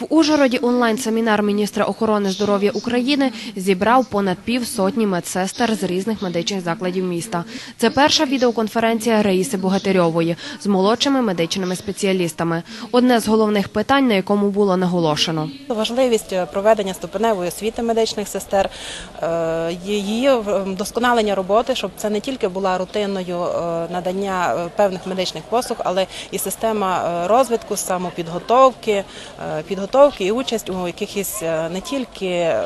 В Ужгороді онлайн-семінар міністра охорони здоров'я України зібрав понад півсотні медсестер з різних медичних закладів міста. Це перша відеоконференція Раїси Богатирьової з молодшими медичними спеціалістами. Одне з головних питань, на якому було наголошено. Важливість е, проведення ступеневої освіти медичних сестер, е, її вдосконалення роботи, щоб це не тільки була рутинною е, надання е, певних медичних послуг, але і система е, розвитку, самопідготовки, е, підготовки і участь у якихось е, не тільки е,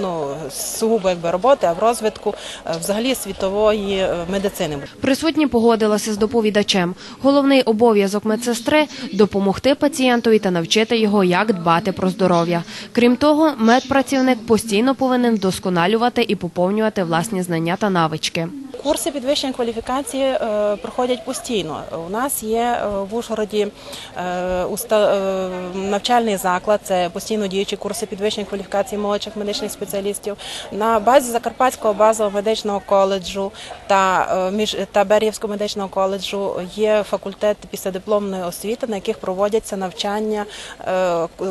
ну, сугубо якби роботи, а в розвитку взагалі світової медицини. Присутні погодилися з доповідачем. Головний обов'язок медсестри – допомогти пацієнтові та навчити його, як дбати про здоров'я. Крім того, медпрацівник постійно повинен вдосконалювати і поповнювати власні знання та навички. Курси підвищення кваліфікації е, проходять постійно. У нас є е, в Ужгороді е, навчальний заклад, це постійно діючі курси підвищення кваліфікації молодших медичних спеціалістів. На базі Закарпатського базового медичного коледжу та, між, та Бер'ївського медичного коледжу є факультет післядипломної освіти, на яких проводяться навчання,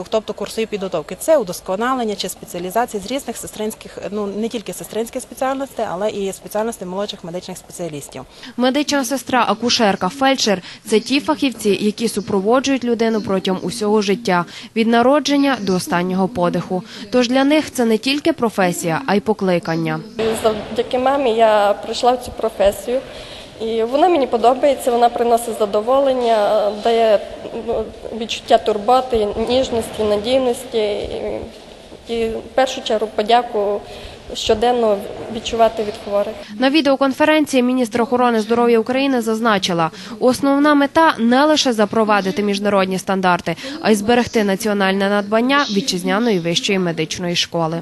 тобто курсові підготовки. Це удосконалення чи спеціалізації з різних сестринських, ну не тільки сестринських спеціальностей, але і спеціальностей молодших медичних спеціалістів. Медична сестра, акушерка, фельдшер – це ті фахівці, які супроводжують людину протягом усього життя – від народження до останнього подиху. Тож для них це не тільки професія, а й покликання. Завдяки мамі я прийшла в цю професію. І вона мені подобається, вона приносить задоволення, дає ну, відчуття турботи, ніжності, надійності. І, і в першу чергу подяку щоденно відчувати від хворих. На відеоконференції міністр охорони здоров'я України зазначила, основна мета не лише запровадити міжнародні стандарти, а й зберегти національне надбання вітчизняної вищої медичної школи.